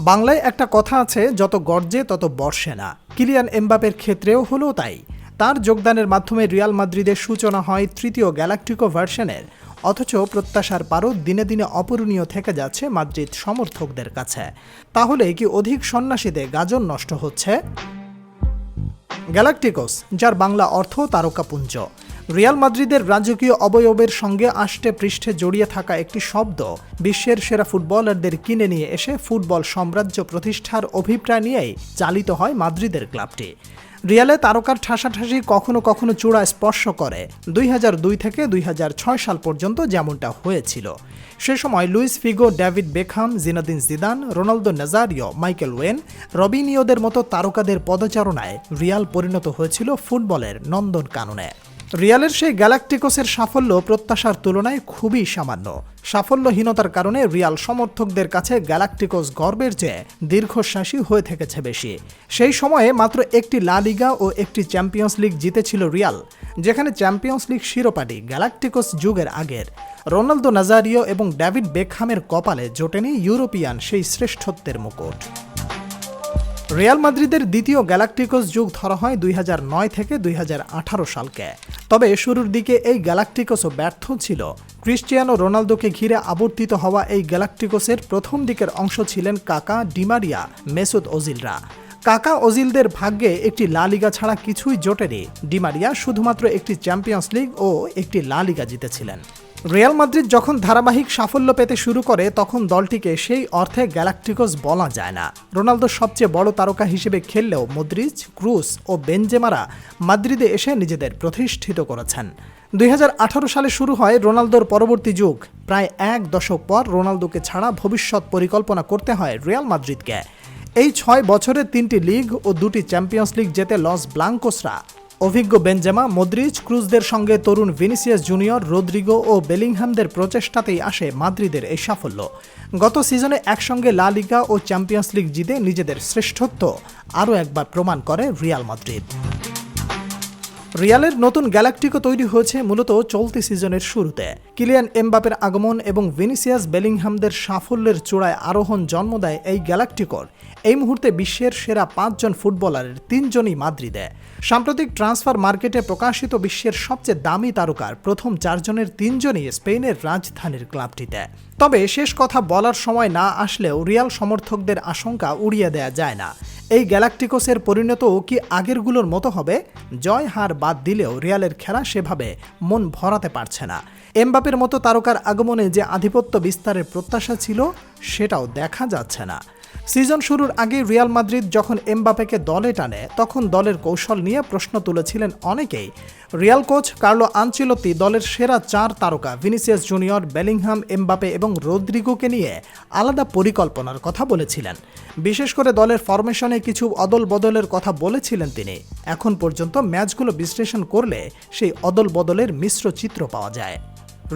বাংলায় একটা কথা আছে, যত গর্জে তত বর্ষে না। কিলিয়ান এমবাপের ক্ষেত্রেও হলো তাই। তার যোগদানের মাধ্যমে রিয়াল মাদ্রিদের সূচনা হয় তৃতীয় গ্যালাকটিকো ভার্সনের। অথচ প্রত্যাশার পারও দিনে দিনে অপূরণীয় থেকে যাচ্ছে মাদ্রিদ সমর্থকদের কাছে। তাহলে কি অধিক সন্ন্যাসীদের গাজন নষ্ট হচ্ছে? গ্যালাকটিকোস, যার বাংলা অর্থ তারকাপুঞ্জ। রিয়াল মাদ্রিদের রাজকীয় অবয়বের সঙ্গে আষ্টে পৃষ্ঠে জড়িয়ে থাকা একটি শব্দ বিশ্বের সেরা ফুটবলারদের কিনে নিয়ে এসে ফুটবল সাম্রাজ্য প্রতিষ্ঠার অভিপ্রায় নিয়েই চালিত হয় মাদ্রিদের ক্লাবটি। রিয়ালে তারকার ঠাসাঠাসি কখনো কখনো চূড়া স্পর্শ করে। দুই হাজার দুই থেকে দুই হাজার ছয় সাল পর্যন্ত যেমনটা হয়েছিল। সে সময় Luis Figo, David Beckham Zinedine Zidane, Ronaldo Nazario, Michael Owen রবিনিওদের মতো তারকাদের পদচারণায় রিয়াল পরিণত হয়েছিল ফুটবলের নন্দন কাননে রিয়ালের সেই গ্যালাকটিকোসের সাফল্য প্রত্যাশার তুলনায় খুবই সামান্য। সাফল্যহীনতার কারণে রিয়াল সমর্থকদের কাছে গ্যালাকটিকোস গর্বের চেয়ে দীর্ঘশ্বাসী হয়ে থেকেছে বেশি। সেই সময়ে মাত্র একটি লা লিগা ও একটি চ্যাম্পিয়ন্স লিগ জিতেছিল রিয়াল, যেখানে চ্যাম্পিয়ন্স লিগ শিরোপাটি গ্যালাকটিকোস যুগের আগের। রোনালদো নাজারিও এবং ডেভিড বেকহামের কপালে জোটেনি ইউরোপিয়ান সেই শ্রেষ্ঠত্বের মুকুট। রিয়াল মাদ্রিদের দ্বিতীয় গ্যালাকটিকোস যুগ ধরা হয় দুই হাজার নয় থেকে দুই হাজার আঠারো সালকে। তবে শুরুর দিকে এই গ্যালাকটিকোসও ব্যর্থ ছিল। ক্রিস্টিয়ানো রোনালদোকে ঘিরে আবর্তিত হওয়া এই গ্যালাকটিকোসের প্রথম দিকের অংশ ছিলেন কাকা ডিমারিয়া মেসুদ ওজিলরা। কাকা ওজিলদের ভাগ্যে একটি লা লিগা ছাড়া কিছুই জোটেনি। ডিমারিয়া শুধুমাত্র একটি চ্যাম্পিয়ন্স লিগ ও একটি লা লিগা জিতেছিলেন। রিয়াল মাদ্রিদ যখন ধারাবাহিক সাফল্য পেতে শুরু করে, তখন দলটিকে সেই অর্থে গ্যালাকটিকোস বলা যায় না। রোনালদো সবচেয়ে বড় তারকা হিসেবে খেললেও মদ্রিজ ক্রুস ও বেনজেমারা মাদ্রিদে এসে নিজেদের প্রতিষ্ঠিত করেছেন। দুই হাজার আঠারো সালে শুরু হয় রোনালদোর পরবর্তী যুগ। প্রায় এক দশক পর রোনালদোকে ছাড়া ভবিষ্যৎ পরিকল্পনা করতে হয় রিয়াল মাদ্রিদকে। এই ছয় বছরে তিনটি লিগ ও দুটি চ্যাম্পিয়ন্স লিগ জেতে লস ব্লাঙ্কোসরা অভিজ্ঞ বেনজেমা মদ্রিজ ক্রুজদের সঙ্গে তরুণ ভিনিসিয়াস জুনিয়র, রোদ্রিগো ও বেলিংহামদের প্রচেষ্টাতেই আসে মাদ্রিদের এই সাফল্য। গত সিজনে একসঙ্গে লা লিগা ও চ্যাম্পিয়ন্স লিগ জিতে নিজেদের শ্রেষ্ঠত্ব আরও একবার প্রমাণ করে রিয়াল মাদ্রিদ। রিয়ালের নতুন গ্যালাকটিকো তৈরি হয়েছে মূলত চলতি সিজনের শুরুতে। কিলিয়ান এমবাপের আগমন এবং ভিনিসিয়াস বেলিংহামদের সাফল্যের চূড়ায় আরোহণ জন্ম দেয় এই গ্যালাকটিকোর। এই মুহূর্তে বিশ্বের সেরা পাঁচজন ফুটবলারের তিনজনই মাদ্রিদে। সাম্প্রতিক ট্রান্সফার মার্কেটে প্রকাশিত বিশ্বের সবচেয়ে দামি তারকার প্রথম চারজনের তিনজনই স্পেনের রাজধানীর ক্লাবটিতে। তবে শেষ কথা বলার সময় না আসলেও রিয়াল সমর্থকদের আশঙ্কা উড়িয়ে দেয়া যায় না। এই গ্যালাকটিকোসের পরিণত কি আগেরগুলোর মতো হবে? জয় হার বাদ দিলেও রিয়ালের খেলা সেভাবে মন ভরাতে পারছে না। এমবাপের মতো তারকার আগমনে যে আধিপত্য বিস্তারের প্রত্যাশা ছিল সেটাও দেখা যাচ্ছে না। সিজন শুরুর আগে রিয়াল মাদ্রিদ যখন এমবাপেকে দলে টানে, তখন দলের কৌশল নিয়ে প্রশ্ন তুলেছিলেন অনেকেই। রিয়াল কোচ কার্লো আনচিলতি দলের সেরা চার তারকা ভিনিসিয়াস জুনিয়র, বেলিংহাম এমবাপে এবং রোদ্রিগোকে নিয়ে আলাদা পরিকল্পনার কথা বলেছিলেন। বিশেষ করে দলের ফরমেশনে কিছু অদল বদলের কথা বলেছিলেন তিনি। এখন পর্যন্ত ম্যাচগুলো বিশ্লেষণ করলে সেই অদল বদলের মিশ্র চিত্র পাওয়া যায়।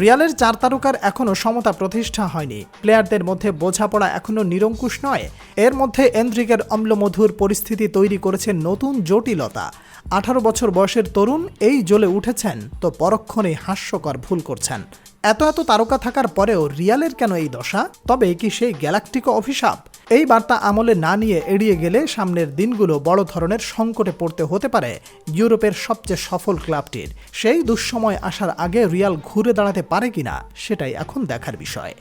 রিয়ালের চার তারকার এখনও সমতা প্রতিষ্ঠা হয়নি। প্লেয়ারদের মধ্যে বোঝাপড়া এখনও নিরঙ্কুশ নয়। এর মধ্যে এন্দ্রিকের অম্লমধুর পরিস্থিতি তৈরি করেছে নতুন জটিলতা। আঠারো বছর বয়সের তরুণ এই জ্বলে উঠেছেন, তো পরক্ষণে হাস্যকর ভুল করছেন। এত এত তারকা থাকার পরেও রিয়ালের কেন এই দশা? তবে কি সেই গ্যালাকটিক অভিশাপ? এই বার্তা আমলে না নিয়ে এড়িয়ে গেলে সামনের দিনগুলো বড় ধরনের সংকটে পড়তে হতে পারে ইউরোপের সবচেয়ে সফল ক্লাবটির। সেই দুঃসময় আসার আগে রিয়াল ঘুরে দাঁড়াতে পারে কিনা, সেটাই এখন দেখার বিষয়।